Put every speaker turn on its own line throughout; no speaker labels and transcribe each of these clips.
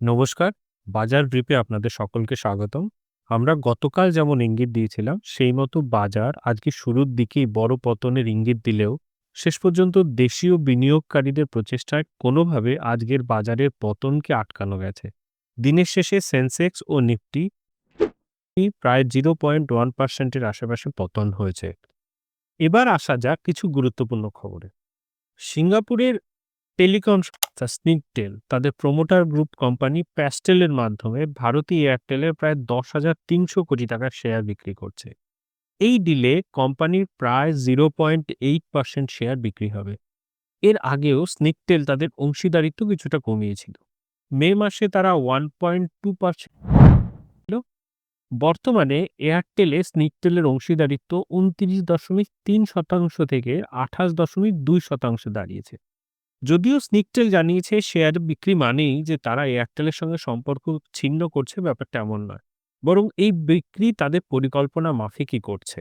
নমস্কার, বাজার ব্রিফে আপনাদের সকলকে স্বাগতম। আমরা গতকাল যেমন ইঙ্গিত দিয়েছিলাম, সেই মতো বাজার আজকে শুরুর দিকেই বড় পতনের ইঙ্গিত দিলেও শেষ পর্যন্ত দেশীয় বিনিয়োগকারীদের প্রচেষ্টায় কোনোভাবে আজকের বাজারের পতনকে আটকানো গেছে। দিনের শেষে সেন্সেক্স ও নিফটি প্রায় জিরো পয়েন্ট ওয়ান পার্সেন্টের আশেপাশে পতন হয়েছে। এবার আসা যাক কিছু গুরুত্বপূর্ণ খবরে। সিঙ্গাপুরের টেলিকম সংস্থা স্নিকটেল তাদের প্রমোটার গ্রুপ কোম্পানি প্যাস্টেলের মাধ্যমে ভারতী এয়ারটেলের প্রায় দশ হাজার তিনশো কোটি টাকার শেয়ার বিক্রি করছে। এই ডিলে কোম্পানির প্রায় zero point eight percent share বিক্রি হবে। এর আগেও স্নিকটেল তাদের অংশীদারিত্ব কিছুটা কমিয়েছিল। মে মাসে তারা ওয়ান পয়েন্ট টু পার্সেন্ট বর্তমানে এয়ারটেলে স্নিকটেলের অংশীদারিত্ব উনত্রিশ দশমিক তিন শতাংশ থেকে আঠাশ দশমিক দুই শতাংশে দাঁড়িয়েছে। যদিও স্নিকটেল জানিয়েছে শেয়ার বিক্রি মানেই যে তারা এয়ারটেলের সঙ্গে সম্পর্ক ছিন্ন করছে ব্যাপারটা এমন নয়। বরং এই বিক্রি তাদের পরিকল্পনা মাফিকই করছে।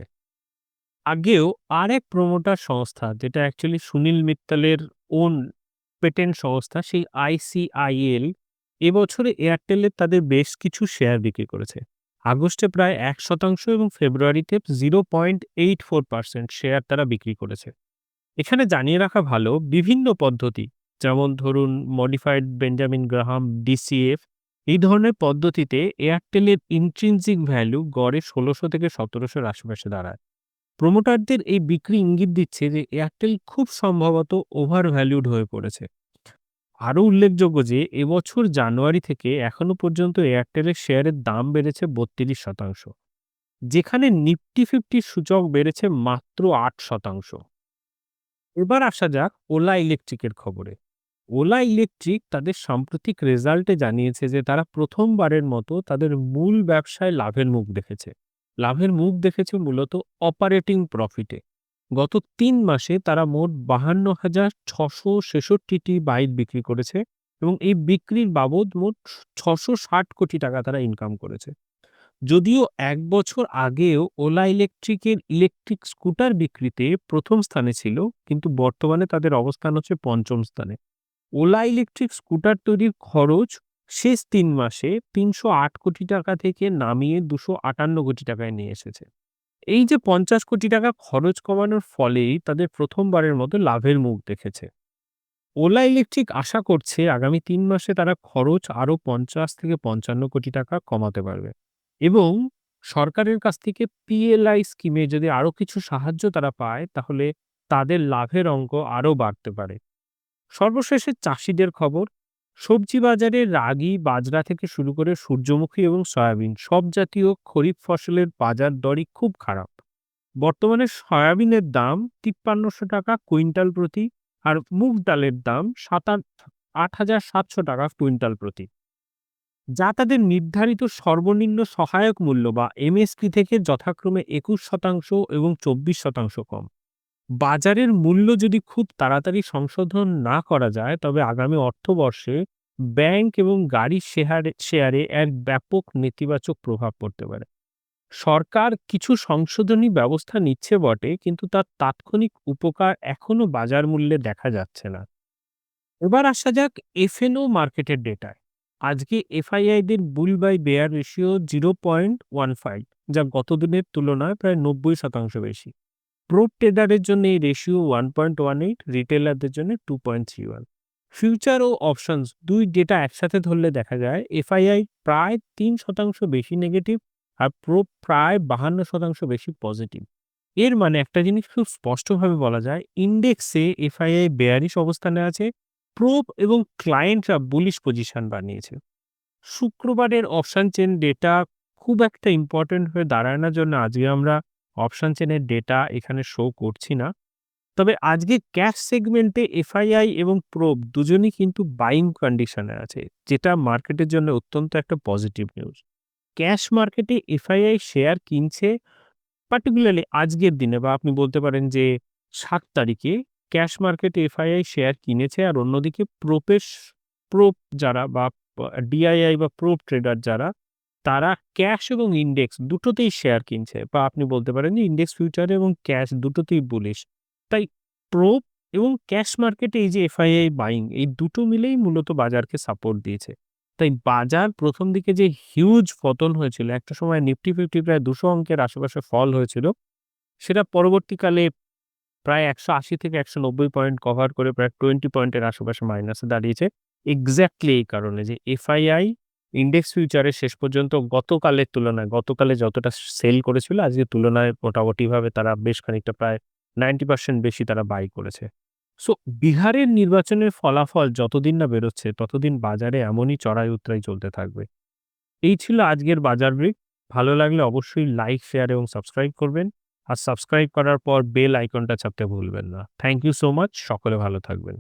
আগেও আর এক প্রমোটার সংস্থা, যেটা অ্যাকচুয়ালি সুনীল মিত্তালের ওন পেটেন্ট সংস্থা, সেই আইসিআইএল এবছরে এয়ারটেলের তাদের বেশ কিছু শেয়ার বিক্রি করেছে। আগস্টে প্রায় এক শতাংশ এবং ফেব্রুয়ারিতে zero point eight four percent share তারা বিক্রি করেছে। এখানে জানিয়ে রাখা ভালো বিভিন্ন পদ্ধতি। যেমন ধরুন মডিফাইড বেঞ্জামিন গ্রাহাম ডিসিএফ এই ধরনের পদ্ধতিতে এয়ারটেলের ইন্ট্রিনসিক ভ্যালু গড়ে ষোলোশো থেকে সতেরোশোর আশেপাশে দাঁড়ায়। প্রমোটারদের এই বিক্রি ইঙ্গিত দিচ্ছে যে এয়ারটেল খুব সম্ভবত ওভার ভ্যালুড হয়ে পড়েছে। আরও উল্লেখযোগ্য যে এবছর জানুয়ারি থেকে এখনও পর্যন্ত এয়ারটেলের শেয়ারের দাম বেড়েছে বত্রিশ শতাংশ। যেখানে নিফটি ফিফটির সূচক বেড়েছে মাত্র আট শতাংশ। এবার আসা যাক ওলা ইলেকট্রিকের খবরে। ওলা ইলেকট্রিক তাদের সাম্প্রতিক রেজাল্টে জানিয়েছে যে, তারা প্রথমবারের মতো তাদের মূল ব্যবসায় লাভের মুখ দেখেছে। লাভের মুখ দেখেছে মূলত অপারেটিং প্রফিটে। গত তিন মাসে তারা মোট বাহান্ন হাজার ছশো ছেষট্টিটি বাইক বিক্রি করেছে এবং এই বিক্রির বাবদ মোট ছশো ষাট কোটি টাকা তারা ইনকাম করেছে। যদিও এক বছর আগেও ওলা ইলেকট্রিকের ইলেকট্রিক স্কুটার বিক্রিতে প্রথম স্থানে ছিল, কিন্তু বর্তমানে তাদের অবস্থান হচ্ছে পঞ্চম স্থানে। ওলা ইলেকট্রিক স্কুটার তৈরির খরচ শেষ তিন মাসে তিনশো আট কোটি টাকা থেকে নামিয়ে দুশো আটান্ন কোটি টাকায় নিয়ে এসেছে। এই যে পঞ্চাশ কোটি টাকা খরচ কমানোর ফলেই তাদের প্রথমবারের মতো লাভের মুখ দেখেছে। ওলা ইলেকট্রিক আশা করছে আগামী তিন মাসে তারা খরচ আরও পঞ্চাশ থেকে পঞ্চান্ন কোটি টাকা কমাতে পারবে। এবং সরকারের কাছ থেকে পিএলআই স্কিমে যদি আরও কিছু সাহায্য তারা পায়, তাহলে তাদের লাভের অঙ্ক আরও বাড়তে পারে। সর্বশেষে চাষিদের খবর, সবজি বাজারে রাগি, বাজরা থেকে শুরু করে সূর্যমুখী এবং সয়াবিন, সব জাতীয় খরিফ ফসলের বাজার দরই খুব খারাপ। বর্তমানে সয়াবিনের দাম তিপ্পান্নশো টাকা কুইন্টাল প্রতি আর মুগ ডালের দাম সাতান, আট হাজার সাতশো টাকা কুইন্টাল প্রতি। যা তাদের নির্ধারিত সর্বনিম্ন সহায়ক মূল্য বা এমএসপি থেকে যথাক্রমে একুশ শতাংশ এবং চব্বিশ শতাংশ কম। বাজারের মূল্য যদি খুব তাড়াতাড়ি সংশোধন না করা যায়, তবে আগামী অর্থবর্ষে ব্যাংক এবং গাড়ির শেয়ারে শেয়ারে এক ব্যাপক নেতিবাচক প্রভাব পড়তে পারে। সরকার কিছু সংশোধনী ব্যবস্থা নিচ্ছে বটে, কিন্তু তার তাৎক্ষণিক উপকার এখনও বাজার মূল্যে দেখা যাচ্ছে না। এবার আসা যাক এফএনও মার্কেটের ডেটায় আজকে এফআইআইদের bull buy bear ratio zero point one five যা গত দিনের তুলনায় প্রায় নব্বই শতাংশ বেশি। প্রোপ ট্রেডারের জন্য এই ratio one point one eight রিটেলারদের জন্য two point three one future ও অপশনস দুই ডেটা একসাথে ধরলে দেখা যায়, এফআইআই প্রায় তিন শতাংশ বেশি নেগেটিভ আর প্রো প্রায় বাহান্ন শতাংশ বেশি পজিটিভ এর মানে একটা জিনিস খুব স্পষ্টভাবে বলা যায় ইন্ডেক্সে এফআইআই বেয়ারিশ অবস্থানে আছে প্রোপ এবং ক্লায়েন্টরা বুলিশ পজিশন বানিয়েছে। শুক্রবারের অপশান চেন ডেটা খুব একটা ইম্পর্টেন্ট হয়ে দাঁড়ায় না জন্য আজকে আমরা অপশান চেনের ডেটা এখানে শো করছি না। তবে আজকে ক্যাশ সেগমেন্টে এফআইআই এবং প্রোপ দুজনই কিন্তু বাইং কন্ডিশনে আছে, যেটা মার্কেটের জন্য অত্যন্ত একটা পজিটিভ নিউজ ক্যাশ মার্কেটে এফআইআই শেয়ার কিনছে পার্টিকুলারলি আজকের দিনে বা আপনি বলতে পারেন যে সাত তারিখে ক্যাশ মার্কেটে এফআইআই শেয়ার কিনেছে আর অন্যদিকে প্রোপেশ প্রোপ যারা বা ডিআইআই বা প্রোপ ট্রেডার যারা তারা ক্যাশ এবং ইন্ডেক্স দুটোতেই শেয়ার কিনছে বা আপনি বলতে পারেন যে ইন্ডেক্স ফিউচার এবং ক্যাশ দুটোতেই বুলিশ তাই প্রোপ এবং ক্যাশ মার্কেটে এই যে এফআইআই বাইং এই দুটো মিলেই মূলত বাজারকে সাপোর্ট দিয়েছে তাই বাজার প্রথম দিকে যে হিউজ পতন হয়েছিল, একটা সময় নিফটি ফিফটি প্রায় দুশো অঙ্কের আশেপাশে ফল হয়েছিল। সেটা পরবর্তীকালে প্রায় ১৮০ থেকে ১৯০ পয়েন্ট কভার করে প্রায় 20 পয়েন্টের আশেপাশে মাইনাসে দাঁড়িয়েছে। এক্সাক্টলি এই কারণে যে এফআইআই ইন্ডেক্স ফিউচারে শেষ পর্যন্ত গতকালের তুলনায় গতকালে যতটা সেল করেছিল আজকের তুলনায় মোটামুটিভাবে তারা বেশ খানিকটা প্রায় 90% বেশি তারা বাই করেছে। সো বিহারের নির্বাচনের ফলাফল যতদিন না বেরোচ্ছে ততদিন বাজারে এমনই চড়াই উতরাই চলতে থাকবে। এই ছিল আজকের বাজার ব্রিক ভালো লাগলে অবশ্যই লাইক, শেয়ার এবং সাবস্ক্রাইব করবেন। আর সাবস্ক্রাইব করার পর বেল আইকনটা চাপতে ভুলবেন না। Thank you so much. সকলে ভালো থাকবেন।